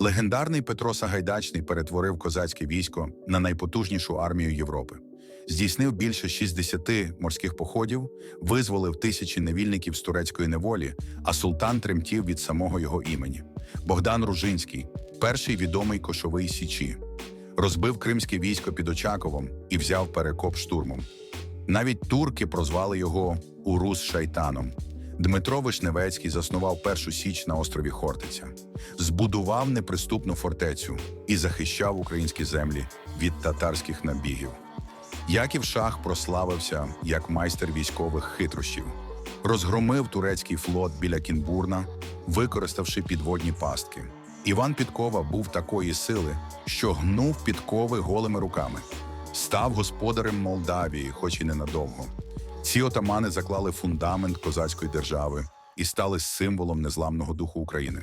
Легендарний Петро Сагайдачний перетворив козацьке військо на найпотужнішу армію Європи. Здійснив більше 60 морських походів, визволив тисячі невільників з турецької неволі, а султан тремтів від самого його імені. Богдан Ружинський, перший відомий кошовий січі, розбив кримське військо під Очаковом і взяв перекоп штурмом. Навіть турки прозвали його Урус Шайтаном. Дмитро Вишневецький заснував першу січ на острові Хортиця, збудував неприступну фортецю і захищав українські землі від татарських набігів. Яків Шах прославився як майстер військових хитрощів, розгромив турецький флот біля Кінбурна, використавши підводні пастки. Іван Підкова був такої сили, що гнув підкови голими руками, став господарем Молдавії, хоч і ненадовго. Ці отамани заклали фундамент козацької держави і стали символом незламного духу України.